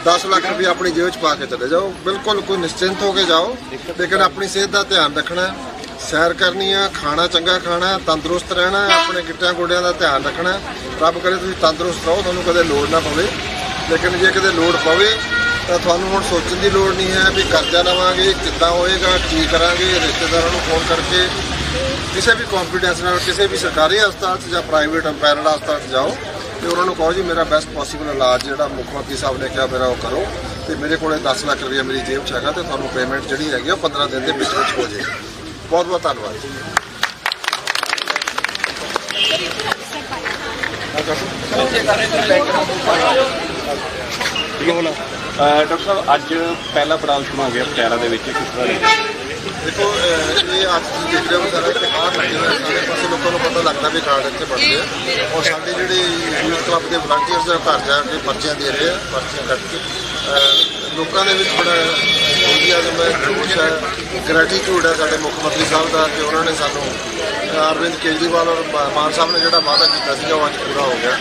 10 ਲੱਖ ਰੁਪਏ ਆਪਣੀ ਜੇਬ 'ਚ ਪਾ ਕੇ ਚਲੇ ਜਾਓ। ਬਿਲਕੁਲ ਕੋਈ ਨਿਸ਼ਚਿੰਤ ਹੋ ਕੇ ਜਾਓ ਲੇਕਿਨ ਆਪਣੀ ਸਿਹਤ ਦਾ ਧਿਆਨ ਰੱਖਣਾ ਹੈ, ਸੈਰ ਕਰਨੀ ਆ ਖਾਣਾ ਚੰਗਾ ਖਾਣਾ ਤੰਦਰੁਸਤ ਰਹਿਣਾ ਆਪਣੇ ਗਿੱਟਿਆਂ ਗੋਡਿਆਂ ਦਾ ਧਿਆਨ ਰੱਖਣਾ। ਰੱਬ ਕਰੇ ਤੁਸੀਂ ਤੰਦਰੁਸਤ ਰਹੋ ਤੁਹਾਨੂੰ ਕਦੇ ਲੋੜ ਨਾ ਪਵੇ। ਲੇਕਿਨ ਜੇ ਕਿਤੇ ਲੋੜ ਪਵੇ ਤਾਂ ਤੁਹਾਨੂੰ ਹੁਣ ਸੋਚਣ ਦੀ ਲੋੜ ਨਹੀਂ ਹੈ ਵੀ ਕਰਜ਼ਾ ਲਵਾਂਗੇ ਕਿੱਦਾਂ ਹੋਏਗਾ ਕੀ ਕਰਾਂਗੇ ਰਿਸ਼ਤੇਦਾਰਾਂ ਨੂੰ ਫੋਨ ਕਰਕੇ। ਕਿਸੇ ਵੀ ਕੰਫੀਡੈਂਸ ਨਾਲ ਕਿਸੇ ਵੀ ਸਰਕਾਰੀ ਹਸਪਤਾਲ 'ਚ ਜਾਂ ਪ੍ਰਾਈਵੇਟ ਪੈਰਲ ਹਸਪਤਾਲ 'ਚ ਜਾਓ ਤੇ ਉਹਨਾਂ ਨੂੰ ਕਹੋ ਜੀ ਮੇਰਾ ਬੈਸਟ ਪੋਸੀਬਲ ਇਲਾਜ ਜਿਹੜਾ ਮੁੱਖ ਮੰਤਰੀ ਸਾਹਿਬ ਨੇ ਕਿਹਾ ਮੇਰਾ ਉਹ ਕਰੋ ਤੇ ਮੇਰੇ ਕੋਲੇ 10 ਲੱਖ ਰੁਪਏ ਮੇਰੀ ਜੇਬ 'ਚ ਹੈਗਾ ਤੇ ਤੁਹਾਨੂੰ ਪੇਮੈਂਟ ਜਿਹੜੀ ਹੈਗੀ ਉਹ 15 ਦਿਨ ਦੇ ਵਿੱਚ ਵਿੱਚ ਹੋ ਜਾਏਗੀ। ਬਹੁਤ ਬਹੁਤ ਧੰਨਵਾਦ। ਡਾਕਟਰ ਸਾਹਿਬ ਅੱਜ ਪਹਿਲਾ ਸ਼ੁਰੂ ਹੋ ਗਿਆ ਪਟਿਆਲਾ ਦੇ ਵਿੱਚ ਕਿਸ ਤਰ੍ਹਾਂ ਦੀ ਦੇਖੋ ਅਹ, ਇਹ ਅੱਜ ਦੇਖ ਰਹੇ ਹੋ ਸਾਰਾ ਇਤਿਹਾਸ ਲੱਗੇ ਹੋਏ ਸਾਰੇ ਪਾਸੇ ਲੋਕਾਂ ਨੂੰ ਪਤਾ ਲੱਗਦਾ ਵੀ ਕਾਰਡ ਇੱਥੇ ਬਣਦੇ ਆ। ਔਰ ਸਾਡੇ ਜਿਹੜੇ ਯੂਥ ਕਲੱਬ ਦੇ ਵਲੰਟੀਅਰਸ ਆ ਘਰ ਜਾ ਕੇ ਪਰਚੀਆਂ ਦੇ ਰਹੇ ਆ ਪਰਚੀਆਂ ਕੱਟ ਕੇ। ਅਹ, ਲੋਕਾਂ ਦੇ ਵਿੱਚ ਬੜਾ ਇੰਡੀਆਜ਼ਮ ਮੈਂ ਖੁਸ਼ ਹੈ ਗ੍ਰੈਟੀਟਿਊਡ ਹੈ ਸਾਡੇ ਮੁੱਖ ਮੰਤਰੀ ਸਾਹਿਬ ਦਾ ਕਿ ਉਹਨਾਂ ਨੇ ਸਾਨੂੰ, ਅਰਵਿੰਦ ਕੇਜਰੀਵਾਲ ਔਰ ਮਾਨ ਸਾਹਿਬ ਨੇ ਜਿਹੜਾ ਵਾਅਦਾ ਕੀਤਾ ਸੀਗਾ ਉਹ ਅੱਜ ਪੂਰਾ ਹੋ ਗਿਆ।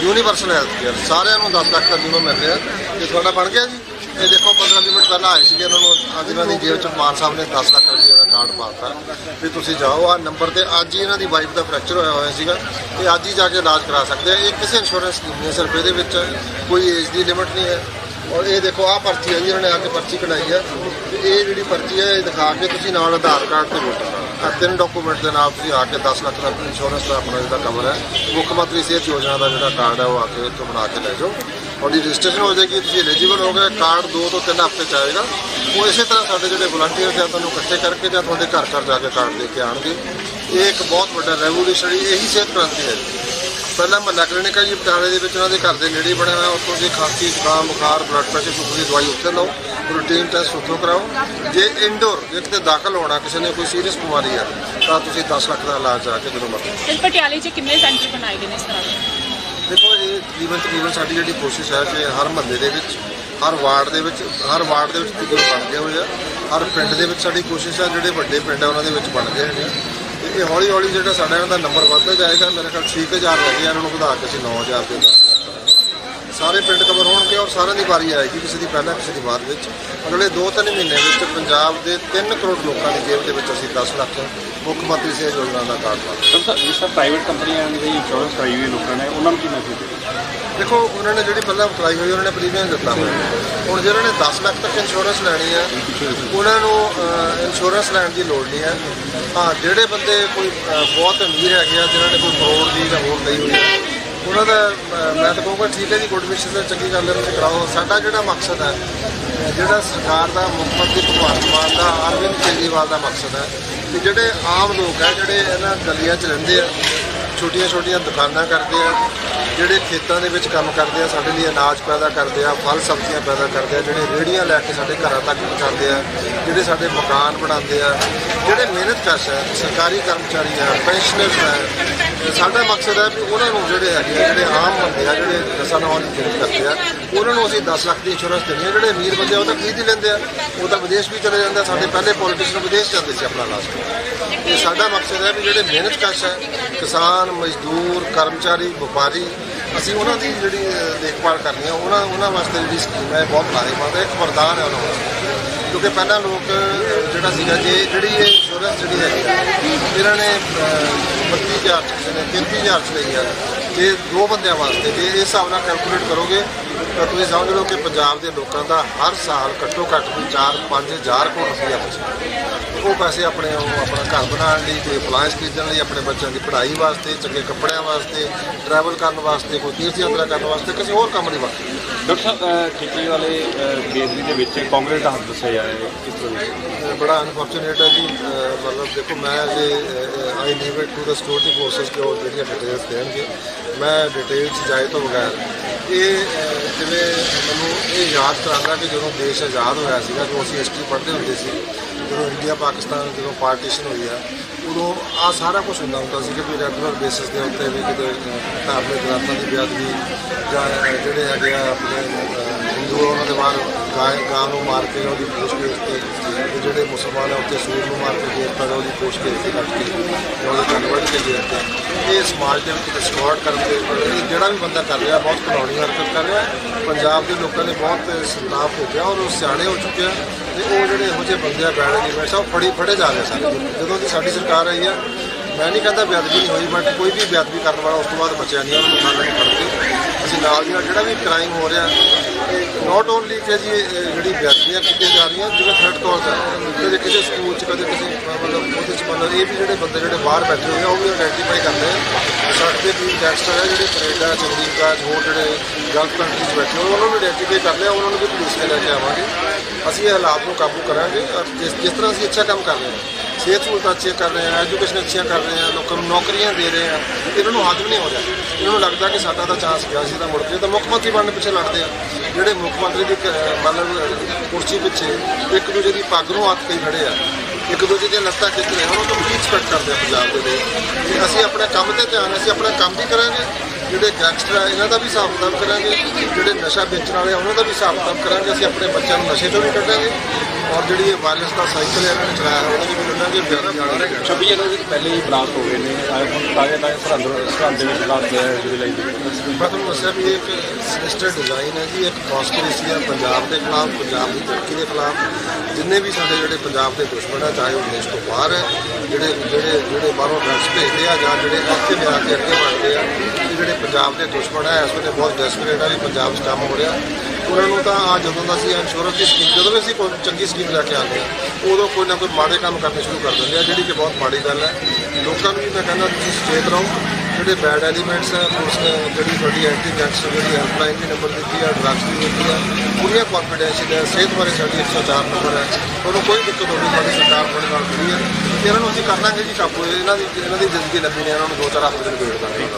ਯੂਨੀਵਰਸਲ ਹੈਲਥ ਕੇਅਰ ਸਾਰਿਆਂ ਨੂੰ 10 ਲੱਖ ਦਾ ਬੀਮਾ ਮਿਲ ਰਿਹਾ। ਤੇ ਤੁਹਾਡਾ ਬਣ ਗਿਆ ਜੀ? ਇਹ ਦੇਖੋ 15 ਵੀਹ ਮਿੰਟ ਪਹਿਲਾਂ ਆਏ ਸੀਗੇ ਉਹਨਾਂ ਨੂੰ ਅੱਜ ਇਹਨਾਂ ਦੀ ਜੇਬ ਚ ਮਾਨ ਸਾਹਿਬ ਨੇ 10 ਲੱਖ ਰੁਪਏ ਦਾ ਕਾਰਡ ਪਾਤਾ ਵੀ ਤੁਸੀਂ ਜਾਓ ਆ ਨੰਬਰ ਤੇ ਅੱਜ ਹੀ ਇਹਨਾਂ ਦੀ ਵਾਈਫ ਦਾ ਫ੍ਰੈਕਚਰ ਹੋਇਆ ਹੋਇਆ ਸੀਗਾ। ਤੇ ਅੱਜ ਹੀ ਜਾ ਕੇ ਇਲਾਜ ਕਰਾ ਸਕਦੇ ਆ। ਇਹ ਕਿਸੇ ਇੰਸ਼ੋਰੈਂਸ ਸਕੀਮ ਨਹੀਂ ਹੈ, ਸਿਰਫ ਇਹਦੇ ਵਿੱਚ ਕੋਈ ਏਜ ਦੀ ਲਿਮਿਟ ਨਹੀਂ ਹੈ। ਔਰ ਇਹ ਦੇਖੋ, ਆਹ ਪਰਚੀ ਹੈ ਜੀ, ਇਹਨਾਂ ਨੇ ਆ ਕੇ ਪਰਚੀ ਕਢਾਈ ਹੈ। ਤੇ ਇਹ ਜਿਹੜੀ ਪਰਚੀ ਹੈ, ਇਹ ਦਿਖਾ ਕੇ ਤੁਸੀਂ ਨਾਲ ਆਧਾਰ ਕਾਰਡ ਤੇ ਵੋਟਰ ਕਾਰਡ ਤਿੰਨ ਡਾਕੂਮੈਂਟ ਦੇ ਨਾਲ ਤੁਸੀਂ ਆ ਕੇ 10 ਲੱਖ ਦਾ ਇੰਸ਼ੋਰੈਂਸ ਦਾ ਆਪਣਾ ਜਿਹੜਾ ਕਵਰ ਹੈ, ਮੁੱਖ ਮੰਤਰੀ ਸਿਹਤ ਯੋਜਨਾ ਦਾ ਜਿਹੜਾ ਕਾਰਡ ਹੈ, ਉਹ ਆ ਕੇ ਇੱਥੋਂ ਬਣਾ ਕੇ ਲੈ ਜਾਓ। ਤੁਹਾਡੀ ਰਜਿਸਟ੍ਰੇਸ਼ਨ ਹੋ ਜਾਏਗੀ, ਤੁਸੀਂ ਐਲੀਜੀਬਲ ਹੋ ਗਏ ਕਾਰਡ 2 ਤੋਂ 3 ਹਫ਼ਤੇ ਚ ਆਏਗਾ। ਉਹ ਇਸੇ ਤਰ੍ਹਾਂ ਸਾਡੇ ਜਿਹੜੇ ਵਲੰਟੀਅਰ ਆ ਤੁਹਾਨੂੰ ਇਕੱਠੇ ਕਰਕੇ ਜਾਂ ਤੁਹਾਡੇ ਘਰ ਘਰ ਜਾ ਕੇ ਕਾਰਡ ਦੇ ਕੇ ਆਣਗੇ ਇਹ ਇੱਕ ਬਹੁਤ ਵੱਡਾ ਰੈਵੋਲੂਸ਼ਨਰੀ ਇਹੀ ਸਿਹਤ ਕ੍ਰਾਂਤੀ ਹੈ। ਪਹਿਲਾਂ ਮਹੱਲਾ ਕਲੀਨਿਕ ਹੈ ਜੀ ਪਟਿਆਲੇ ਦੇ ਵਿੱਚ ਉਹਨਾਂ ਦੇ ਘਰ ਦੇ ਨੇੜੇ ਬਣਿਆ ਹੋਇਆ ਉੱਥੋਂ ਜੇ ਖਾਂਸੀ ਜ਼ੁਕਾਮ ਬੁਖਾਰ ਬਲੱਡ ਪ੍ਰੈਸ਼ਰ ਸ਼ੂਗਰ ਦੀ ਦਵਾਈ ਉੱਥੇ ਲਓ ਰੂਟੀਨ ਟੈਸਟ ਉੱਥੋਂ ਕਰਾਓ। ਜੇ ਇੰਡੋਰ ਜੇ ਕਿਤੇ ਦਾਖਲ ਹੋਣਾ ਕਿਸੇ ਨੇ ਕੋਈ ਸੀਰੀਅਸ ਬਿਮਾਰੀ ਹੈ ਤਾਂ ਤੁਸੀਂ 10 ਲੱਖ ਦਾ ਇਲਾਜ ਜਾ ਕੇ ਜਦੋਂ ਮਰਜ਼ੀ। ਤੇ ਪਟਿਆਲੇ 'ਚ ਕਿੰਨੇ ਸੈਂਟਰ ਬਣਾਏ ਗਏ ਨੇ ਇਸ ਤਰ੍ਹਾਂ ਦੇ? ਦੇਖੋ ਇਹ ਤਕਰੀਬਨ ਤਕਰੀਬਨ ਸਾਡੀ ਜਿਹੜੀ ਕੋਸ਼ਿਸ਼ ਹੈ ਕਿ ਹਰ ਮਹੱਲੇ ਦੇ ਵਿੱਚ ਹਰ ਵਾਰਡ ਦੇ ਵਿੱਚ ਹਰ ਵਾਰਡ ਦੇ ਵਿੱਚ ਤਕਰੀਬਨ ਬਣ ਗਏ ਹੋਏ ਆ। ਹਰ ਪਿੰਡ ਦੇ ਵਿੱਚ ਸਾਡੀ ਕੋਸ਼ਿਸ਼ ਹੈ ਜਿਹੜੇ ਵੱਡੇ ਪਿੰਡ ਆ ਉਹਨਾਂ ਦੇ ਵਿੱਚ ਬਣ ਗਏ ਨੇ। ਇਹ ਹੌਲੀ ਹੌਲੀ ਜਿਹੜਾ ਸਾਡਾ ਇਹਨਾਂ ਦਾ ਨੰਬਰ ਵੱਧਦਾ ਜਾਏਗਾ, ਮੇਰੇ ਖਿਆਲ 6000 ਰਹਿ ਗਿਆ ਇਹਨਾਂ ਨੂੰ ਵਧਾ ਕੇ ਅਸੀਂ 9000 ਤੇ 10000 ਸਾਰੇ ਪਿੰਡ ਕਵਰ ਹੋਣਗੇ ਔਰ ਸਾਰਿਆਂ ਦੀ ਵਾਰੀ ਆਏਗੀ ਕਿਸੇ ਦੀ ਪਹਿਲਾਂ, ਕਿਸੇ ਦੀ ਬਾਅਦ ਵਿੱਚ। ਅਗਲੇ 2-3 ਮਹੀਨੇ ਵਿੱਚ ਪੰਜਾਬ ਦੇ 3 ਕਰੋੜ ਲੋਕਾਂ ਦੀ ਜੇਬ ਦੇ ਵਿੱਚ ਅਸੀਂ 10 ਲੱਖ ਮੁੱਖ ਮੰਤਰੀ ਸਿਹਤ ਯੋਜਨਾ ਦਾ ਕਾਰਡ ਪਾ ਡਾਕਟਰ ਸਾਹਿਬ ਜਿਸ ਪ੍ਰਾਈਵੇਟ ਕੰਪਨੀਆਂ ਦੀ ਇੰਸ਼ੋਰੈਂਸ ਕਰਾਈ ਹੋਈ ਲੋਕਾਂ ਨੇ, ਉਹਨਾਂ ਨੂੰ ਕੀ ਮੈਸੇਜ ਦੇਖੋ, ਉਹਨਾਂ ਨੇ ਜਿਹੜੀ ਪਹਿਲਾਂ ਅਪਲਾਈ ਹੋਈ, ਉਹਨਾਂ ਨੇ ਪ੍ਰੀਮੀਅਮ ਦਿੱਤਾ। ਹੋਇਆ ਹੁਣ ਜਿਹਨਾਂ ਨੇ 10 ਲੱਖ ਤੱਕ ਇੰਸ਼ੋਰੈਂਸ ਲੈਣੀ ਹੈ, ਉਹਨਾਂ ਨੂੰ ਇੰਸ਼ੋਰੈਂਸ ਲੈਣ ਦੀ ਲੋੜ ਨਹੀਂ ਹੈ। ਹਾਂ, ਜਿਹੜੇ ਬੰਦੇ ਕੋਈ ਬਹੁਤ ਅਮੀਰ ਹੈਗੇ ਆ, ਜਿਨ੍ਹਾਂ ਨੇ ਕੋਈ ਕਰੋੜ ਦੀ ਜਾਂ ਹੋਰ ਲਈ ਹੋਈ ਹੈ, ਉਹਨਾਂ ਦਾ ਮੈਂ ਤਾਂ ਕਹੂੰਗਾ ਠੀਕ ਹੈ ਜੀ ਗੁੱਡ ਵਿਸ਼ੇਸ ਹੈ, ਚੰਗੀ ਗੱਲ ਹੈ, ਤੁਸੀਂ ਕਰਾਓ। ਸਾਡਾ ਜਿਹੜਾ ਮਕਸਦ ਹੈ ਜਿਹੜਾ ਸਰਕਾਰ ਦਾ ਮੁੱਖ ਮੰਤਰੀ ਭਗਵੰਤ ਮਾਨ ਦਾ, ਅਰਵਿੰਦ ਕੇਜਰੀਵਾਲ ਦਾ ਮਕਸਦ ਹੈ, ਕਿ ਜਿਹੜੇ ਆਮ ਲੋਕ ਹੈ, ਜਿਹੜੇ ਇਹਨਾਂ ਗਲੀਆਂ 'ਚ ਰਹਿੰਦੇ ਆ ਛੋਟੀਆਂ ਛੋਟੀਆਂ ਦੁਕਾਨਾਂ ਕਰਦੇ ਆ, ਜਿਹੜੇ ਖੇਤਾਂ ਦੇ ਵਿੱਚ ਕੰਮ ਕਰਦੇ ਆ, ਸਾਡੇ ਲਈ ਅਨਾਜ ਪੈਦਾ ਕਰਦੇ ਆ, ਫਲ ਸਬਜ਼ੀਆਂ ਪੈਦਾ ਕਰਦੇ ਆ, ਜਿਹੜੇ ਰੇੜੀਆਂ ਲੈ ਕੇ ਸਾਡੇ ਘਰਾਂ ਤੱਕ ਪਹੁੰਚਾਉਂਦੇ ਆ, ਜਿਹੜੇ ਸਾਡੇ ਮਕਾਨ ਬਣਾਉਂਦੇ ਆ, ਜਿਹੜੇ ਮਿਹਨਤ ਕਸ਼ ਹੈ ਸਰਕਾਰੀ ਕਰਮਚਾਰੀ ਆ ਪੈਨਸ਼ਨਰਸ ਹੈ ਸਾਡਾ ਮਕਸਦ ਹੈ ਵੀ ਉਹਨਾਂ ਨੂੰ ਜਿਹੜੇ ਹੈਗੇ ਆ, ਜਿਹੜੇ ਆਮ ਬੰਦੇ ਆ, ਜਿਹੜੇ ਦਸਾਂ ਨੌਂ ਦੀ ਮਿਹਨਤ ਕਰਦੇ ਆ, ਉਹਨਾਂ ਨੂੰ ਅਸੀਂ 10 ਲੱਖ ਦੀ ਇੰਸ਼ੋਰੈਂਸ ਦਿੰਦੇ ਆ, ਜਿਹੜੇ ਅਮੀਰ ਬੰਦੇ ਆ, ਉਹ ਤਾਂ ਖਰੀਦ ਹੀ ਲੈਂਦੇ ਆ, ਉਹ ਤਾਂ ਵਿਦੇਸ਼ ਵੀ ਚਲੇ ਜਾਂਦਾ ਸਾਡੇ ਪਹਿਲੇ ਪੋਲੀਟੀਸ਼ੀਅਨ ਵਿਦੇਸ਼ ਜਾਂਦੇ ਸੀ ਆਪਣਾ ਲਾਸਟ ਕਰਾਉਣ। ਇਹ ਸਾਡਾ ਮਕਸਦ ਹੈ ਵੀ ਜਿਹੜੇ ਮਿਹਨਤ ਕਸ਼ ਹੈ ਕਿਸਾਨ ਮਜ਼ਦੂਰ, ਕਰਮਚਾਰੀ, ਵਪਾਰੀ, ਅਸੀਂ ਉਹਨਾਂ ਦੀ ਜਿਹੜੀ ਦੇਖਭਾਲ ਕਰਨੀ ਆ, ਉਹਨਾਂ ਉਹਨਾਂ ਵਾਸਤੇ ਜਿਹੜੀ ਸਕੀਮ ਹੈ ਬਹੁਤ ਲਾਹੇਵੰਦ ਹੈ, ਇੱਕ ਵਰਦਾਨ ਹੈ ਉਹਨਾਂ ਵਾਸਤੇ। ਕਿਉਂਕਿ ਪਹਿਲਾਂ ਲੋਕ ਜਿਹੜਾ ਸੀਗਾ, ਜੇ ਜਿਹੜੀ ਇਹ ਇੰਸ਼ੋਰੈਂਸ ਜਿਹੜੀ ਹੈਗੀ, ਇਹਨਾਂ ਨੇ 32000 ਚ ਕਿਸੇ ਨੇ 33000 ਚ ਲਈ ਆ। ਇਹ ਦੋ ਬੰਦਿਆਂ ਵਾਸਤੇ, ਜੇ ਇਸ ਹਿਸਾਬ ਨਾਲ ਕੈਲਕੂਲੇਟ ਕਰੋਗੇ, ਤਾਂ ਤੁਸੀਂ ਸਮਝ ਲਓ ਕਿ ਪੰਜਾਬ ਦੇ ਲੋਕਾਂ ਦਾ ਹਰ ਸਾਲ ਘੱਟੋ ਘੱਟ ਵੀ 4-5000 ਕਰੋੜ ਰੁਪਈਆ ਬਚਦਾ ਉਹ ਪੈਸੇ ਆਪਣੇ ਉਹ ਆਪਣਾ ਘਰ ਬਣਾਉਣ ਲਈ ਕੋਈ ਅਪਲਾਈਅੰਸ ਖਰੀਦਣ ਲਈ ਆਪਣੇ ਬੱਚਿਆਂ ਦੀ ਪੜ੍ਹਾਈ ਵਾਸਤੇ ਚੰਗੇ ਕੱਪੜਿਆਂ ਵਾਸਤੇ ਟਰੈਵਲ ਕਰਨ ਵਾਸਤੇ ਕੋਈ ਤੀਰਥ ਯਾਤਰਾ ਕਰਨ ਵਾਸਤੇ ਕਿਸੇ ਹੋਰ ਕੰਮ ਨਹੀਂ ਵਰਤਦੇ ਡਾਕਟਰ ਸਾਹਿਬ ਖੇਤੀ ਵਾਲੇ ਬੇਦਰੀ ਦੇ ਵਿੱਚ ਕਾਂਗਰਸ ਦਾ ਹੱਥ ਦੱਸਿਆ ਜਾ ਰਿਹਾ ਹੈ ਕਿਸ ਤਰ੍ਹਾਂ ਅਹ ਬੜਾ ਅਨਫੋਰਚੂਨੇਟ ਹੈ ਜੀ। ਮਤਲਬ ਦੇਖੋ ਮੈਂ ਜੇ I leave it to the security forces ਕਿ ਉਹ ਜਿਹੜੀਆਂ ਡਿਟੇਲਸ ਦੇਣਗੇ ਮੈਂ ਡਿਟੇਲਸ ਜਾਏ ਤੋਂ ਬਗੈਰ ਇਹ ਜਿਵੇਂ ਮੈਨੂੰ ਇਹ ਯਾਦ ਕਰਾਉਂਦਾ ਕਿ ਜਦੋਂ ਦੇਸ਼ ਆਜ਼ਾਦ ਹੋਇਆ ਸੀਗਾ ਜੋ ਅਸੀਂ ਹਿਸਟਰੀ ਪੜ੍ਹਦੇ ਹੁੰਦੇ ਸੀ ਜਦੋਂ ਇੰਡੀਆ ਪਾਕਿਸਤਾਨ ਜਦੋਂ ਪਾਰਟੀਸ਼ਨ ਹੋਈ ਆ ਉਦੋਂ ਆ ਸਾਰਾ ਕੁਝ ਹੁੰਦਾ ਹੁੰਦਾ ਸੀ ਕਿ ਵੀ ਰੈਗੂਲਰ ਬੇਸਿਸ ਦੇ ਉੱਤੇ ਵੀ ਕਿਤੇ ਧਾਰਮਿਕ ਗ੍ਰੰਥਾਂ ਦੀ ਬੇਅਦਬੀ ਜਾਂ ਜਿਹੜੇ ਹੈਗੇ ਆ ਆਪਣੇ ਹਿੰਦੂ ਆ, ਉਹਨਾਂ ਦੇ ਬਾਹਰ ਗਾਂ ਗਾਂ ਨੂੰ ਮਾਰ ਕੇ ਉਹਦੀ ਪੂਛ ਕੇ ਉੱਤੇ ਤੇ ਜਿਹੜੇ ਮੁਸਲਮਾਨ ਆ ਉੱਤੇ ਸੂਰ ਨੂੰ ਮਾਰ ਕੇ ਦੇਵਤਾ ਪਰ ਉਹਦੀ ਪੂਛ ਕੇ ਉੱਤੇ ਕੱਟ ਕੇ ਤੇ ਉਹਦੇ ਕੰਨ ਵੱਢ ਕੇ ਗੇਰ ਇਹ ਸਮਾਜ ਦੇ ਵਿੱਚ ਡਿਸਟੋਰਟ ਕਰਨ ਦੇ ਇਹ ਜਿਹੜਾ ਵੀ ਬੰਦਾ ਕਰ ਰਿਹਾ, ਬਹੁਤ ਘਿਨੌਣੀ ਹਰਕਤ ਕਰ ਰਿਹਾ। ਪੰਜਾਬ ਦੇ ਲੋਕਾਂ ਨੇ ਬਹੁਤ ਸੰਤਾਪ ਹੋ ਗਿਆ ਔਰ ਉਹ ਸਿਆਣੇ ਹੋ ਚੁੱਕੇ ਆ ਤੇ ਉਹ ਜਿਹੜੇ ਇਹੋ ਜਿਹੇ ਬੰਦੇ ਆ ਬੈਠ ਕੇ ਬੈਠਾ ਉਹ ਫੜੀ ਫੜੇ ਜਾ ਰਹੇ ਸਾਰੇ ਜਦੋਂ ਦੀ ਸਾਡੀ ਸਰਕਾਰ ਆਈ ਆ, ਮੈਂ ਨਹੀਂ ਕਹਿੰਦਾ ਬੇਅਦਬੀ ਨਹੀਂ ਹੋਈ ਬਟ ਕੋਈ ਵੀ ਬੇਅਦਬੀ ਕਰਨ ਵਾਲਾ ਉਸ ਤੋਂ ਬਾਅਦ ਬਚਿਆ ਨਹੀਂ ਉਹਨਾਂ ਨੂੰ ਫੜ ਕੇ ਅਸੀਂ ਨਾਲ ਦੀ ਨਾਲ ਜਿਹੜਾ ਵੀ ਕ੍ਰਾਈਮ ਹੋ ਰਿਹਾ ਨਾਟ ਓਨਲੀ ਕਿ ਜੀ, ਇਹ ਜਿਹੜੀ ਵਿਅਕਤੀਆਂ ਕੀਤੀਆਂ ਜਾ ਰਹੀਆਂ, ਜਿਵੇਂ ਥਰਡ ਤੌਰ 'ਤੇ ਕਦੇ ਕਿਸੇ ਸਕੂਲ 'ਚ, ਕਦੇ ਕਿਸੇ, ਮਤਲਬ ਉਹਦੇ 'ਚ ਮਤਲਬ ਇਹ ਵੀ ਜਿਹੜੇ ਬੰਦੇ ਜਿਹੜੇ ਬਾਹਰ ਬੈਠੇ ਹੋਏ ਆ, ਉਹ ਵੀ ਆਇਡੈਂਟੀਫਾਈ ਕਰਦੇ ਆ। ਸਾਡੇ ਦੇ ਵੀ ਗੈਂਗਸਟਰ ਹੈ ਜਿਹੜੇ ਕੈਨੇਡਾ ਚੰਡੀਗੜ੍ਹ ਹੋਰ ਜਿਹੜੇ ਗਲਫ ਕੰਟਰੀਜ਼ ਬੈਠੇ ਹੋਏ, ਉਹਨਾਂ ਨੂੰ ਆਇਡੈਂਟੀਫਾਈ ਕਰ ਲਿਆ, ਉਹਨਾਂ ਨੂੰ ਵੀ ਪੁਲਿਸ 'ਤੇ ਲੈ ਕੇ ਆਵਾਂਗੇ। ਅਸੀਂ ਇਹ ਹਾਲਾਤ ਨੂੰ ਕਾਬੂ ਕਰਾਂਗੇ ਔਰ ਜਿਸ ਜਿਸ ਤਰ੍ਹਾਂ ਅਸੀਂ ਅੱਛਾ ਕੰਮ ਕਰ ਰਹੇ ਹਾਂ, ਸਿਹਤ ਸਹੂਲਤਾਂ ਅੱਛੀਆਂ ਕਰ ਰਹੇ ਹਾਂ ਐਜੂਕੇਸ਼ਨ ਅੱਛੀਆਂ ਕਰ ਰਹੇ ਹਾਂ, ਲੋਕਾਂ ਨੂੰ ਨੌਕਰੀਆਂ ਦੇ ਰਹੇ ਹਾਂ, ਇਹਨਾਂ ਨੂੰ ਹਾਜ਼ਮ ਨਹੀਂ ਹੋ ਰਿਹਾ ਇਹਨਾਂ ਨੂੰ ਲੱਗਦਾ ਕਿ ਸਾਡਾ ਤਾਂ ਚਾਂਸ ਗਿਆ ਸੀ ਤਾਂ ਮੁੜ ਕੇ, ਤਾਂ ਮੁੱਖ ਮੰਤਰੀ ਬਣਨ ਪਿੱਛੇ ਲੜਦੇ ਆ। ਜਿਹੜੇ ਮੁੱਖ ਮੰਤਰੀ ਦੀ ਕ- ਮਤਲਬ ਕੁਰਸੀ ਪਿੱਛੇ ਇੱਕ ਦੂਜੇ ਦੀ ਪੱਗ ਨੂੰ ਹੱਥ ਕਈ ਖੜੇ ਆ। ਇੱਕ ਦੂਜੇ ਦੀਆਂ ਲੱਤਾਂ ਖਿੱਚ ਰਹੇ ਉਹਨਾਂ ਤੋਂ ਕੀ ਐਕਸਪੈਕਟ ਕਰਦੇ ਆ ਪੰਜਾਬ ਦੇ ਲਈ। ਕਿ ਅਸੀਂ ਆਪਣੇ ਕੰਮ ਤੇ ਧਿਆਨ, ਅਸੀਂ ਆਪਣਾ ਕੰਮ ਵੀ ਕਰਾਂਗੇ, ਜਿਹੜੇ ਗੈਂਗਸਟਰ ਆ, ਇਹਨਾਂ ਦਾ ਵੀ ਹਿਸਾਬ ਕਿਤਾਬ ਕਰਾਂਗੇ, ਜਿਹੜੇ ਨਸ਼ਾ ਵੇਚਣ ਵਾਲੇ ਆ, ਉਹਨਾਂ ਦਾ ਵੀ ਹਿਸਾਬ ਕਿਤਾਬ ਕਰਾਂਗੇ, ਅਸੀਂ ਆਪਣੇ ਬੱਚਿਆਂ ਨੂੰ ਨਸ਼ੇ ਤੋਂ ਵੀ ਕੱਢਾਂਗੇ। ਔਰ ਜਿਹੜੀ ਇਹ ਵਾਇਰਲੈਸ ਦਾ ਸਾਈਕਲ ਹੈ ਇਹਨਾਂ ਨੇ ਚਲਾਇਆ ਉਹਦਾ ਵੀ ਕੱਢਾਂਗੇ ਬਿਆਨ ਜਾਣਾ 26 ਜਨਵਰੀ ਤੋਂ ਪਹਿਲੇ ਹੀ ਬਲਾਸਟ ਹੋ ਗਏ ਨੇ। ਆਏ ਹੁਣ ਤਾਜ਼ੇ ਤਾਜ਼ੇ ਸਰਹੰਦ ਸਰਹੰਦ ਦੇ ਵਿੱਚ ਬਲਾਸਟ ਹੋਇਆ ਹੈ ਜਿਹਦੇ ਲਈ ਮੈਂ ਤੁਹਾਨੂੰ ਦੱਸਿਆ ਵੀ ਇਹ ਇੱਕ ਸਿਨਿਸਟਰ ਡਿਜ਼ਾਈਨ ਹੈ ਜੀ ਇੱਕ ਕੌਨਸਪੀਰੇਸੀ ਹੈ ਪੰਜਾਬ ਦੇ ਖਿਲਾਫ ਪੰਜਾਬ ਦੀ ਤਰੱਕੀ ਦੇ ਖਿਲਾਫ। ਜਿੰਨੇ ਵੀ ਸਾਡੇ ਜਿਹੜੇ ਪੰਜਾਬ ਦੇ ਦੁਸ਼ਮਣ ਆ ਚਾਹੇ ਉਹ ਦੇਸ਼ ਤੋਂ ਬਾਹਰ ਹੈ ਜਿਹੜੇ ਜਿਹੜੇ ਜਿਹੜੇ ਬਾਹਰੋਂ ਡਰੱਗਸ ਭੇਜਦੇ ਆ ਜਾਂ ਜਿਹੜੇ ਇੱਥੇ ਲਿਆ ਕੇ ਅੱਗੇ ਵਧਦੇ ਆ ਇਹ ਜਿਹੜੇ ਪੰਜਾਬ ਦੇ ਦੁਸ਼ਮਣ ਆ ਇਸ ਵੇਲੇ ਬਹੁਤ ਡੈਸਪਰੇਟ ਆ ਵੀ ਪੰਜਾਬ 'ਚ ਕੰਮ ਹੋ ਰਿਹਾ। ਉਹਨਾਂ ਨੂੰ ਤਾਂ ਆ ਜਦੋਂ ਦਾ ਅਸੀਂ ਇੰਸ਼ੋਰੈਂਸ ਦੀ ਸਕੀਮ ਜਦੋਂ ਵੀ ਅਸੀਂ ਕੋਈ ਚੰਗੀ ਸਕੀਮ ਲੈ ਕੇ ਆਉਂਦੇ ਆ ਉਦੋਂ ਕੋਈ ਨਾ ਕੋਈ ਮਾੜੇ ਕੰਮ ਕਰਨੇ ਸ਼ੁਰੂ ਕਰ ਦਿੰਦੇ ਆ, ਜਿਹੜੀ ਕਿ ਬਹੁਤ ਮਾੜੀ ਗੱਲ ਹੈ। ਲੋਕਾਂ ਨੂੰ ਵੀ ਮੈਂ ਕਹਿੰਦਾ ਤੁਸੀਂ ਸੁਚੇਤ ਰਹੋ। ਜਿਹੜੇ ਬੈਡ ਐਲੀਮੈਂਟਸ ਹੈ, ਪੁਲਿਸ ਨੇ ਜਿਹੜੀ ਤੁਹਾਡੀ ਐਂਟੀ ਗੈਂਗਸਟਰ ਜਿਹੜੀ ਹੈਲਪਲਾਈਨ ਦੀ ਨੰਬਰ ਦਿੱਤੀ ਆ ਡਰੱਗਸ ਦੀ ਦਿੱਤੀ ਆ, ਪੂਰੀਆਂ ਕੰਫੀਡੈਂਸ਼ੀਅਲ ਹੈ, ਸਿਹਤ ਬਾਰੇ ਸਾਡੀ 104 ਨੰਬਰ ਹੈ। ਉਹਨੂੰ ਕੋਈ ਦਿੱਕਤ ਹੋਵੇ ਸਾਡੀ ਸਰਕਾਰ ਤੁਹਾਡੇ ਨਾਲ ਜੁੜੀ ਹੈ। ਤੇ ਇਹਨਾਂ ਨੂੰ ਅਸੀਂ ਕਰ ਲਾਂਗੇ ਜੀ ਕਾਬੂ, ਇਹਨਾਂ ਦੀ ਇਹਨਾਂ ਦੀ ਜ਼ਿੰਦਗੀ ਲੰਬੀ ਨੇ, ਇਹਨਾਂ ਨੂੰ ਦੋ ਚਾਰ ਹਫ਼ਤੇ ਦੇ ਵੇਟ ਦਾਂਗੇ।